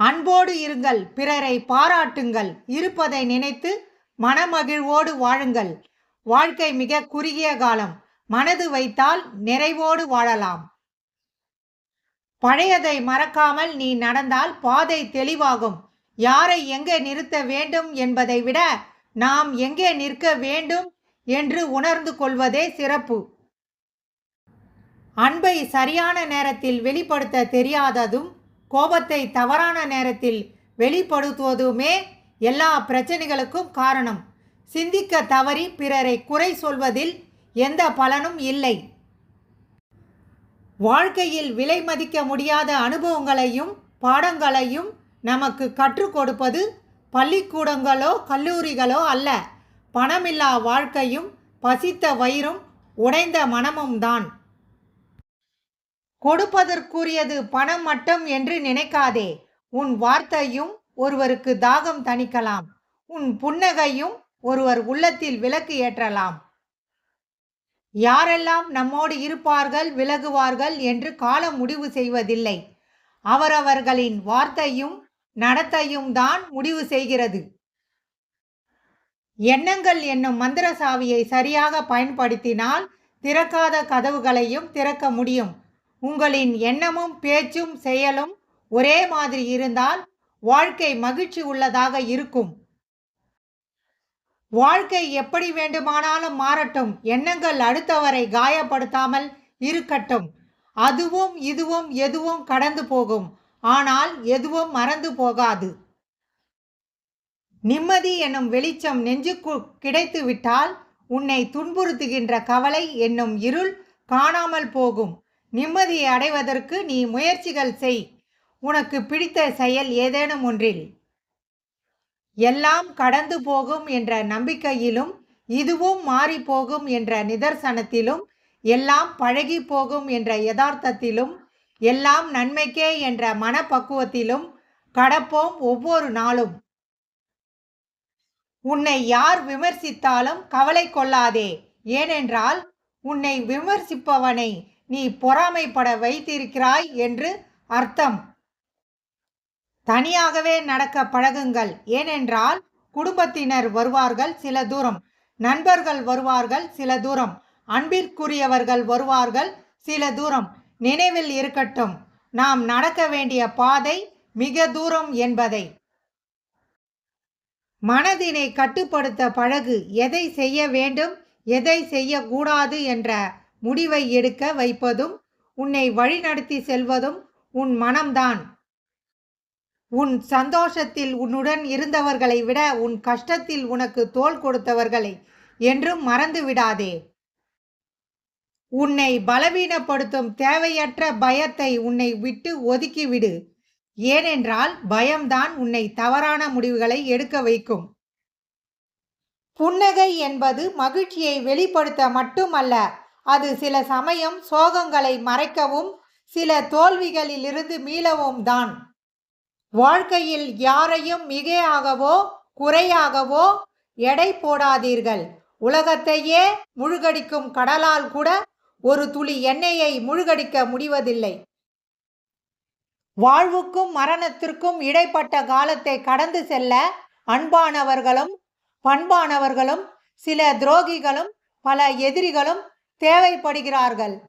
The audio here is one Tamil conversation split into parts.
அன்போடு இருங்கள் பிறரை பாராட்டுங்கள் இருப்பதை நினைத்து மனமகிழ்வோடு வாழுங்கள். வாழ்க்கை மிக குறுகிய காலம் மனது வைத்தால் நிறைவோடு வாழலாம். பழையதை மறக்காமல் நீ நடந்தால் பாதை தெளிவாகும். யாரை எங்கே நிறுத்த வேண்டும் என்பதை விட நாம் எங்கே நிற்க வேண்டும் என்று உணர்ந்து கொள்வதே சிறப்பு. அன்பை சரியான நேரத்தில் வெளிப்படுத்த தெரியாததும் கோபத்தை தவறான நேரத்தில் வெளிப்படுத்துவதுமே எல்லா பிரச்சனைகளுக்கும் காரணம். சிந்திக்க தவறி பிறரை குறை சொல்வதில் எந்த பலனும் இல்லை. வாழ்க்கையில் விலை மதிக்க முடியாத அனுபவங்களையும் பாடங்களையும் நமக்கு கற்றுக் கொடுப்பது பள்ளிக்கூடங்களோ கல்லூரிகளோ அல்ல. பணமில்லா வாழ்க்கையும் பசித்த வயிறும் உடைந்த மனமும் தான். கொடுப்பதற்குரியது பணம் மட்டும் என்று நினைக்காதே. உன் வார்த்தையும் ஒருவருக்கு தாகம் தணிக்கலாம். உன் புன்னகையும் ஒருவர் உள்ளத்தில் விளக்கு ஏற்றலாம். யாரெல்லாம் நம்மோடு இருப்பார்கள் விலகுவார்கள் என்று காலம் முடிவு செய்வதில்லை. அவரவர்களின் வார்த்தையும் நடத்தையும் தான் முடிவு செய்கிறது. எண்ணங்கள் என்னும் மந்திர சாவியை சரியாக பயன்படுத்தினால் திறக்காத கதவுகளையும் திறக்க முடியும். உங்களின் எண்ணமும் பேச்சும் செயலும் ஒரே மாதிரி இருந்தால் வாழ்க்கை மகிழ்ச்சி உள்ளதாக இருக்கும். வாழ்க்கை எப்படி வேண்டுமானாலும் மாறட்டும். எண்ணங்கள் அடுத்தவரை காயப்படுத்தாமல் இருக்கட்டும். அதுவும் இதுவும் எதுவும் கடந்து போகும். ஆனால் எதுவும் மறந்து போகாது. நிம்மதி என்னும் வெளிச்சம் நெஞ்சுக்கு கிடைத்துவிட்டால் உன்னை துன்புறுத்துகின்ற கவலை என்னும் இருள் காணாமல் போகும். நிம்மதியை அடைவதற்கு நீ முயற்சிகள் செய். உனக்கு பிடித்த செயல் ஏதேனும் ஒன்றில். எல்லாம் கடந்து போகும் என்ற நம்பிக்கையிலும் இதுவும் மாறி போகும் என்ற நிதர்சனத்திலும் எல்லாம் பழகி போகும் என்ற யதார்த்தத்திலும் எல்லாம் நன்மைக்கே என்ற மனப்பக்குவத்திலும் கடப்போம் ஒவ்வொரு நாளும். உன்னை யார் விமர்சித்தாலும் கவலை கொள்ளாதே. ஏனென்றால் உன்னை விமர்சிப்பவனை நீ பொறாமைப்பட வைத்திருக்கிறாய் என்று அர்த்தம். தனியாகவே நடக்க பழகுங்கள். ஏனென்றால் குடும்பத்தினர் வருவார்கள் சில தூரம் நண்பர்கள் வருவார்கள் சில தூரம் அன்பிற்குரியவர்கள் வருவார்கள் சில தூரம். நினைவில் இருக்கட்டும் நாம் நடக்க வேண்டிய பாதை மிக தூரம் என்பதை. மனதினை கட்டுப்படுத்த பழகு. எதை செய்ய வேண்டும் எதை செய்யக்கூடாது என்ற முடிவை எடுக்க வைப்பதும் உன்னை வழிநடத்தி செல்வதும் உன் மனம்தான். உன் சந்தோஷத்தில் உன்னுடன் இருந்தவர்களை விட உன் கஷ்டத்தில் உனக்கு தோல் கொடுத்தவர்களை என்றும் மறந்து விடாதே. உன்னை பலவீனப்படுத்தும் தேவையற்ற பயத்தை உன்னை விட்டு ஒதுக்கிவிடு. ஏனென்றால் பயம்தான் உன்னை தவறான முடிவுகளை எடுக்க வைக்கும். புன்னகை என்பது மகிழ்ச்சியை வெளிப்படுத்த மட்டுமல்ல அது சில சமயம் சோகங்களை மறைக்கவும் சில தோல்விகளிலிருந்து மீளவும் தான். வாழ்க்கையில் யாரையும் மிகையாகவோ குறையாகவோ எடை போடாதீர்கள். உலகத்தையே முழுகடிக்கும் கடலால் கூட ஒரு துளி எண்ணெயை முழுகடிக்க முடிவதில்லை. வாழ்வுக்கும் மரணத்திற்கும் இடைப்பட்ட காலத்தை கடந்து செல்ல அன்பானவர்களும் பண்பானவர்களும் சில துரோகிகளும் பல எதிரிகளும் தேவைப்படுகிறார்கள்.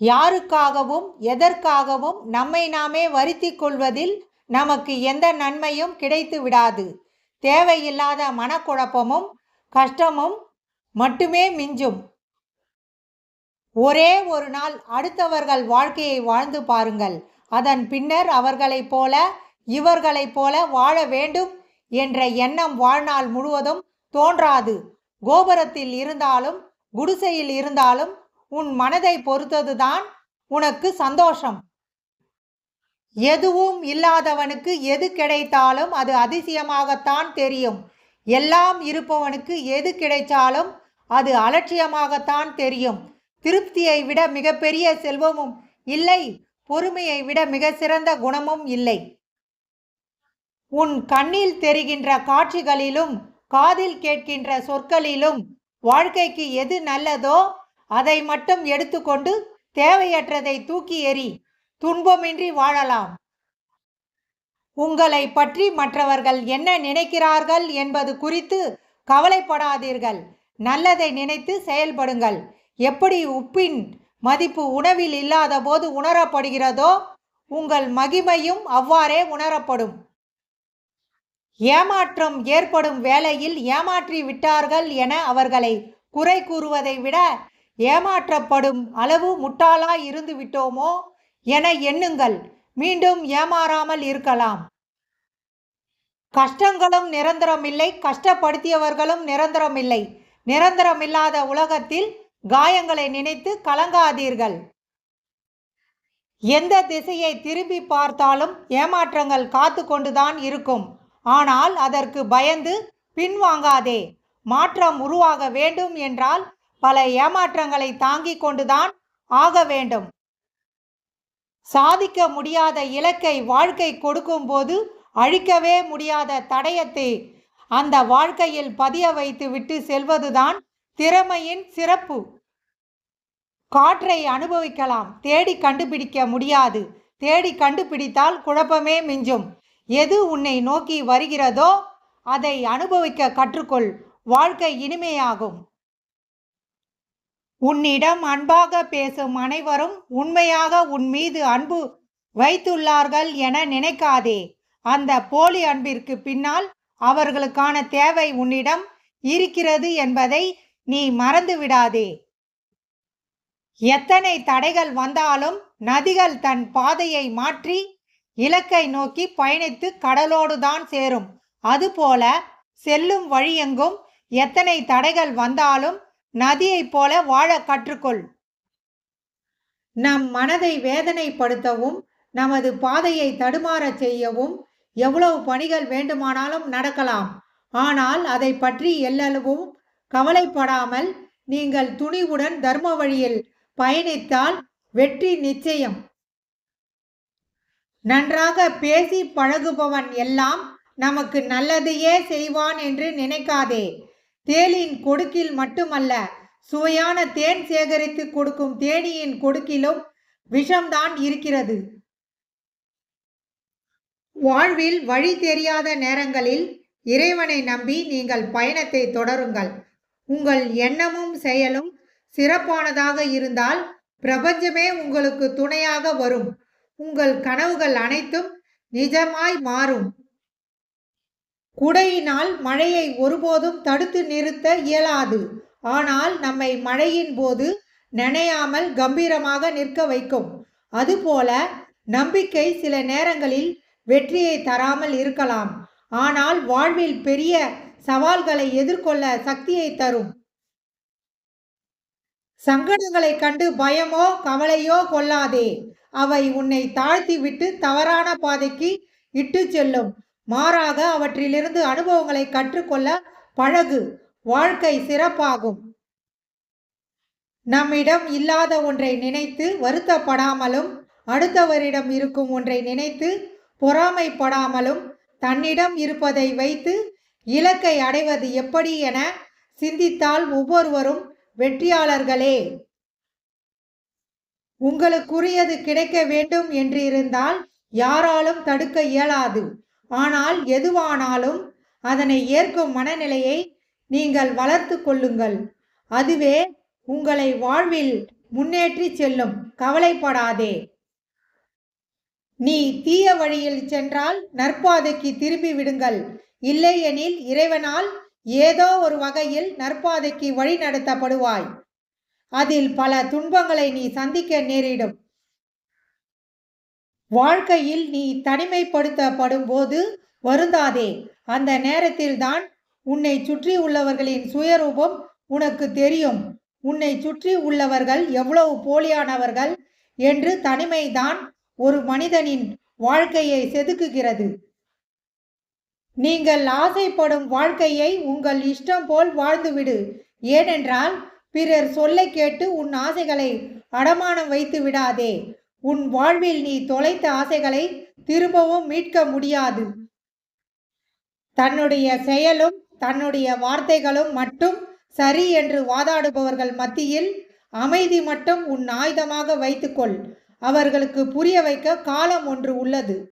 யாருக்காகவும் எதற்காகவும் நம்மை நாமே வருத்தி கொள்வதில் நமக்கு எந்த நன்மையும் கிடைத்து விடாது. தேவையில்லாத மனக்குழப்பமும் கஷ்டமும் மட்டுமே மிஞ்சும். ஒரே ஒரு நாள் அடுத்தவர்கள் வாழ்க்கையை வாழ்ந்து பாருங்கள். அதன் பின்னர் அவர்களைப் போல இவர்களைப் போல வாழ வேண்டும் என்ற எண்ணம் வாழ்நாள் முழுவதும் தோன்றாது. கோபுரத்தில் இருந்தாலும் குடிசையில் இருந்தாலும் உன் மனதை பொறுத்ததுதான் உனக்கு சந்தோஷம். எதுவும் இல்லாதவனுக்கு எது கிடைத்தாலும் அது அதிசயமாகத்தான் தெரியும். எல்லாம் இருப்பவனுக்கு எது கிடைத்தாலும் அது அலட்சியமாகத்தான் தெரியும். திருப்தியை விட மிகப்பெரிய செல்வமும் இல்லை பொறுமையை விட மிக சிறந்த குணமும் இல்லை. உன் கண்ணில் தெரிகின்ற காட்சிகளிலும் காதில் கேட்கின்ற சொற்களிலும் வாழ்க்கைக்கு எது நல்லதோ அதை மட்டும் எடுத்துக்கொண்டு தேவையற்றதை தூக்கி எறி துன்பமின்றி வாழலாம். உங்களை பற்றி மற்றவர்கள் என்ன நினைக்கிறார்கள் என்பது குறித்து கவலைப்படாதீர்கள். நல்லதை நினைத்து செயல்படுங்கள். எப்படி உப்பின் மதிப்பு உணவில் இல்லாத போது உணரப்படுகிறதோ உங்கள் மகிமையும் அவ்வாறே உணரப்படும். ஏமாற்றம் ஏற்படும் வேளையில் ஏமாற்றி விட்டார்கள் என அவர்களை குறை கூறுவதை விட ஏமாற்றப்படும் அளவு முட்டாளா இருந்து விட்டோமோ என எண்ணுங்கள். மீண்டும் ஏமாறாமல் இருக்கலாம். கஷ்டங்களும் நிரந்தரமில்லை. கஷ்டப்படுத்தியவர்களும் நிரந்தரமில்லை. நிரந்தரமில்லாத உலகத்தில் காயங்களை நினைத்து கலங்காதீர்கள். எந்த திசையை திரும்பி பார்த்தாலும் ஏமாற்றங்கள் காத்து கொண்டுதான் இருக்கும். ஆனால் அதற்கு பயந்து பின்வாங்காதே. மாற்றம் உருவாக வேண்டும் என்றால் பல ஏமாற்றங்களை தாங்கிக் கொண்டுதான் ஆக வேண்டும். சாதிக்க முடியாத இலக்கை வாழ்க்கை கொடுக்கும்போது அழிக்கவே முடியாத தடயத்தை அந்த வாழ்க்கையில் பதிய வைத்து விட்டு செல்வதுதான் திறமையின் சிறப்பு. காற்றை அனுபவிக்கலாம். தேடி கண்டுபிடிக்க முடியாது. தேடி கண்டுபிடித்தால் குழப்பமே மிஞ்சும். எது உன்னை நோக்கி வருகிறதோ அதை அனுபவிக்க கற்றுக்கொள். வாழ்க்கை இனிமையாகும். உன்னிடம் அன்பாக பேசும் அனைவரும் உண்மையாக உன் மீது அன்பு வைத்துள்ளார்கள் என நினைக்காதே. அந்த போலி அன்பிற்கு பின்னால் அவர்களுக்கான தேவை உன்னிடம் இருக்கிறது என்பதை நீ மறந்து விடாதே. எத்தனை தடைகள் வந்தாலும் நதிகள் தன் பாதையை மாற்றி இலக்கை நோக்கி பயணித்து கடலோடுதான் சேரும். அதுபோல செல்லும் வழியெங்கும் எத்தனை தடைகள் வந்தாலும் நதியைப் போல வாழ கற்றுக்கொள். நம் மனதை வேதனைப்படுத்தவும் நமது பாதையை தடுமாறச் செய்யவும் எவ்வளவு பணிகள் வேண்டுமானாலும் நடக்கலாம். ஆனால் அதை பற்றி எல்லளவும் கவலைப்படாமல் நீங்கள் துணிவுடன் தர்ம வழியில் பயணித்தால் வெற்றி நிச்சயம். நன்றாக பேசி பழகுபவன் எல்லாம் நமக்கு நல்லதையே செய்வான் என்று நினைக்காதே. தேனின் கொடுக்கில் மட்டுமல்ல சுவையான தேன் சேகரித்து கொடுக்கும் தேனியின் கொடுக்கிலும் விஷம்தான் இருக்கிறது. வாழ்வில் வழி தெரியாத நேரங்களில் இறைவனை நம்பி நீங்கள் பயணத்தை தொடருங்கள். உங்கள் எண்ணமும் செயலும் சிறப்பானதாக இருந்தால் பிரபஞ்சமே உங்களுக்கு துணையாக வரும். உங்கள் கனவுகள் அனைத்தும் நிஜமாய் மாறும். குடையினால் மழையை ஒருபோதும் தடுத்து நிறுத்த இயலாது. ஆனால் நம்மை மழையின் போது நனையாமல் கம்பீரமாக நிற்க வைக்கும். அதுபோல நம்பிக்கை சில நேரங்களில் வெற்றியை தராமல் இருக்கலாம். ஆனால் வாழ்வில் பெரிய சவால்களை எதிர்கொள்ள சக்தியை தரும். சங்கடங்களை கண்டு பயமோ கவலையோ கொள்ளாதே. அவை உன்னை தாழ்த்தி விட்டு தவறான பாதைக்கு இட்டு செல்லும். மாறாக அவற்றிலிருந்து அனுபவங்களை கற்றுக்கொள்ள பழகு. வாழ்க்கை சிறப்பாகும். நம்மிடம் இல்லாத ஒன்றை நினைத்து வருத்தப்படாமலும் அடுத்தவரிடம் இருக்கும் ஒன்றை நினைத்து பொறாமைப்படாமலும் தன்னிடம் இருப்பதை வைத்து இலக்கை அடைவது எப்படி என சிந்தித்தால் ஒவ்வொருவரும் வெற்றியாளர்களே. உங்களுக்குரியது கிடைக்க வேண்டும் என்றிருந்தால் யாராலும் தடுக்க இயலாது. ஆனால் எதுவானாலும் அதனை ஏற்கும் மனநிலையை நீங்கள் வளர்த்து கொள்ளுங்கள். அதுவே உங்களை வாழ்வில் முன்னேற்றி செல்லும். கவலைப்படாதே. நீ தீய வழியில் சென்றால் நற்பாதைக்கு திரும்பி விடுங்கள். இல்லையெனில் இறைவனால் ஏதோ ஒரு வகையில் நற்பாதைக்கு வழி நடத்தப்படுவாய் அதில் பல துன்பங்களை நீ சந்திக்க நேரிடும். வாழ்க்கையில் நீ தனிமைப்படுத்தப்படும் போது வருந்தாதே. அந்த நேரத்தில்தான் உன்னை சுற்றி உள்ளவர்களின் சுயரூபம் உனக்கு தெரியும். உன்னை சுற்றி உள்ளவர்கள் எவ்வளவு போலியானவர்கள் என்று தனிமைதான் ஒரு மனிதனின் வாழ்க்கையை செதுக்குகிறது. நீங்கள் ஆசைப்படும் வாழ்க்கையை உங்கள் இஷ்டம் போல் வாழ்ந்துவிடு. ஏனென்றால் பிறர் சொல்லை கேட்டு உன் ஆசைகளை அடமானம் வைத்து விடாதே. உன் வாழ்வில் நீ தொலைத்த ஆசைகளை திரும்பவும் மீட்க முடியாது. தன்னுடைய செயலும் தன்னுடைய வார்த்தைகளும் மட்டும் சரி என்று வாதாடுபவர்கள் மத்தியில் அமைதி மட்டும் உன் ஆயுதமாக வைத்துக்கொள். அவர்களுக்கு புரிய வைக்க காலம் ஒன்று உள்ளது.